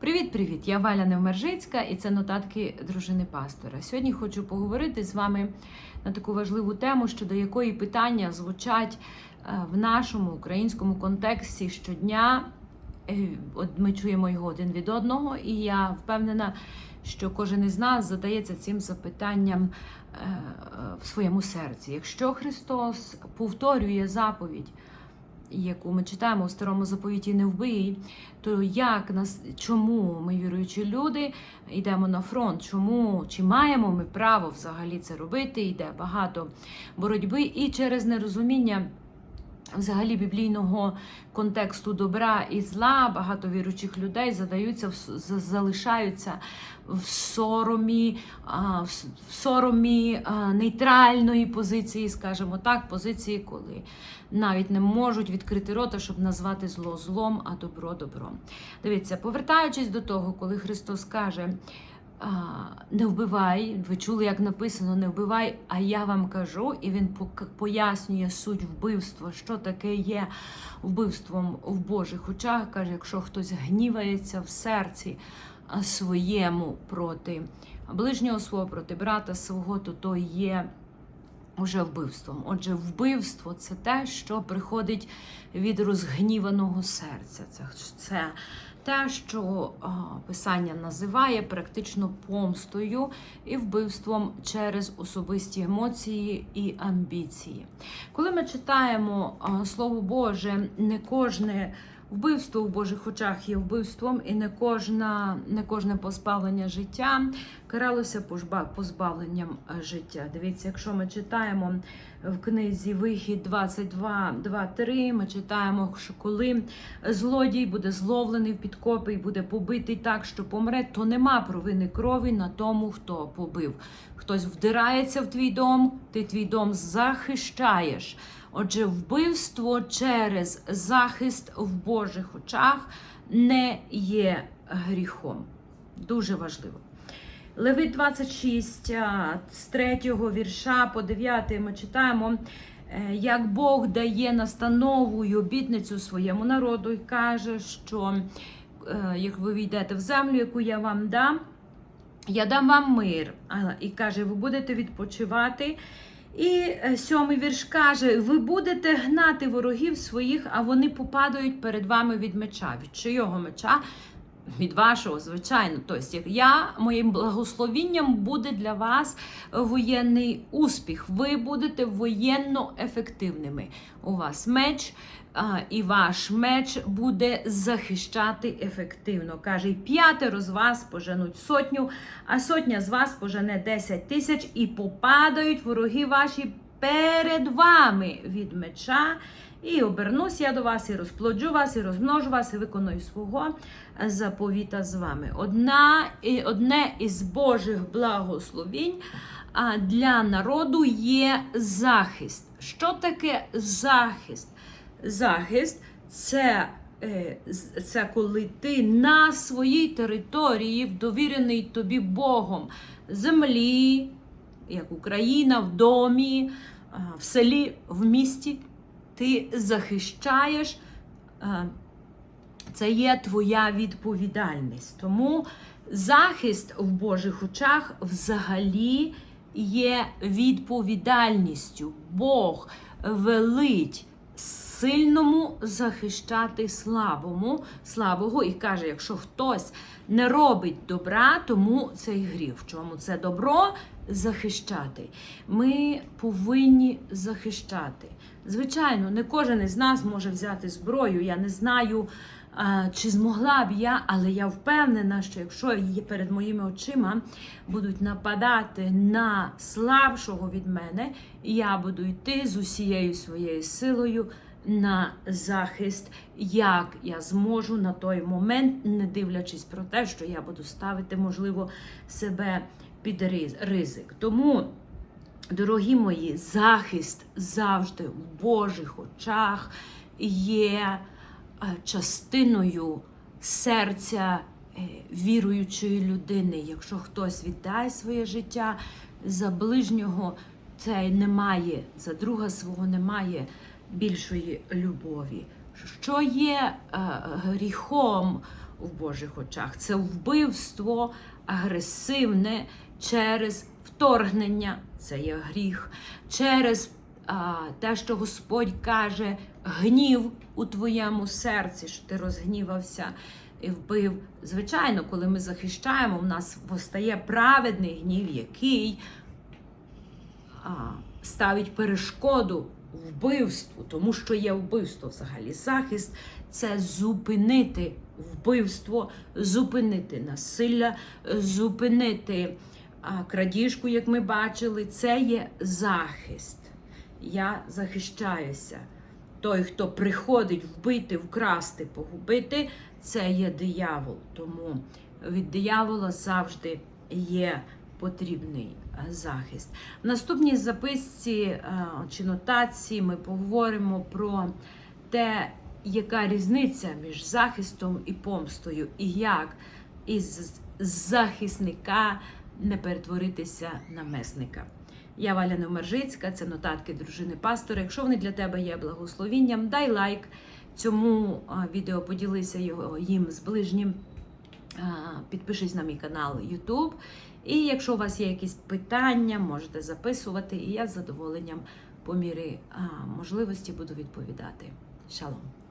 Привіт-привіт! Я Валя Невмержицька і це нотатки дружини пастора. Сьогодні хочу поговорити з вами на таку важливу тему, щодо якої питання звучать е, в нашому українському контексті щодня. Е, От ми чуємо його один від одного, і я впевнена, що кожен із нас задається цим запитанням е, в своєму серці. Якщо Христос повторює заповідь, яку ми читаємо у старому заповіті не вбий, то як нас чому ми віруючі люди йдемо на фронт? Чому чи маємо ми право взагалі це робити? Йде багато боротьби і через нерозуміння. Взагалі біблійного контексту добра і зла багато віруючих людей задаються залишаються в соромі, в соромі нейтральної позиції, скажімо так, позиції, коли навіть не можуть відкрити рота, щоб назвати зло злом, а добро добром. Дивіться, повертаючись до того, коли Христос каже. Не вбивай, ви чули, як написано, не вбивай, а я вам кажу, і він пояснює суть вбивства, що таке є вбивством в Божих очах. Каже, якщо хтось гнівається в серці своєму проти ближнього свого, проти брата свого, то то є уже вбивством. Отже, вбивство це те, що приходить від розгніваного серця. Це, це те, що Писання називає практично помстою і вбивством через особисті емоції і амбіції. Коли ми читаємо Слово Боже, не кожне. Вбивство у Божих очах є вбивством, і не кожна, не кожне позбавлення життя каралося позбавленням е, життя. Дивіться, якщо ми читаємо в книзі Вихід 22, 2, 3, ми читаємо, що коли злодій буде зловлений в підкопи і буде побитий так, що помре, то нема провини крові на тому, хто побив. Хтось вдирається в твій дом, ти твій дом захищаєш. Отже, вбивство через захист в Божих очах не є гріхом. Дуже важливо. Левит 26, з 3 вірша по 9 ми читаємо, е, як Бог дає настанову й обітницю своєму народу і каже, що е, як ви війдете в землю, яку я вам дам, я дам вам мир. І каже, ви будете відпочивати. І е, сьомий вірш каже: ви будете гнати ворогів своїх, а вони попадають перед вами від меча. Від чийого меча? Від вашого, звичайно. Тобто, як я моїм благословінням буде для вас воєнний успіх. Ви будете воєнно ефективними. У вас меч, а, і ваш меч буде захищати ефективно. Каже, і п'ятеро з вас поженуть сотню, а сотня з вас пожене 10 тисяч, і попадають вороги ваші перед вами від меча. І обернусь я до вас, і розплоджу вас, і розмножу вас, і виконую свого заповіта з вами. Одна, і одне із Божих благословінь для народу є захист. Що таке захист? Захист це, е, це коли ти на своїй території, довірений тобі Богом, землі, як Україна, в домі, в селі, в місті, ти захищаєш. Це є твоя відповідальність. Тому захист в Божих очах взагалі є відповідальністю. Бог велить сильному захищати слабому, слабого і каже: якщо хтось не робить добра, тому це й гріх. Чому це добро захищати? Ми повинні захищати. Звичайно, не кожен із нас може взяти зброю. Я не знаю. Чи змогла б я, але я впевнена, що якщо є перед моїми очима будуть нападати на слабшого від мене, я буду йти з усією своєю силою на захист, як я зможу на той момент, не дивлячись про те, що я буду ставити, можливо, себе під ризик. Тому. Дорогі мої, захист завжди в Божих очах є е, частиною серця е, віруючої людини. Якщо хтось віддає своє життя за ближнього, це немає, за друга свого немає більшої любові. Що є е, гріхом в Божих очах. Це вбивство агресивне через вторгнення, це є гріх, через те, що Господь каже, гнів у твоєму серці, що ти розгнівався і вбив. Звичайно, коли ми захищаємо, в нас постає праведний гнів, який ставить перешкоду вбивству, тому що є вбивство взагалі. Захист це зупинити вбивство, зупинити насилля, зупинити крадіжку, як ми бачили. Це є захист. Я захищаюся. Той, хто приходить вбити, вкрасти, погубити, це є диявол. Тому від диявола завжди є потрібний е, захист. В наступній записці е, чи нотації ми поговоримо про те, яка різниця між захистом і помстою, і як із захисника не перетворитися на месника. Я Валя Невмержицька, це нотатки дружини пастора. Якщо вони для тебе є благословінням, дай лайк цьому відео, поділися його їм з ближнім. Підпишись на мій канал YouTube. І якщо у вас є якісь питання, можете записувати, і я з задоволенням по мірі можливості буду відповідати. Шалом!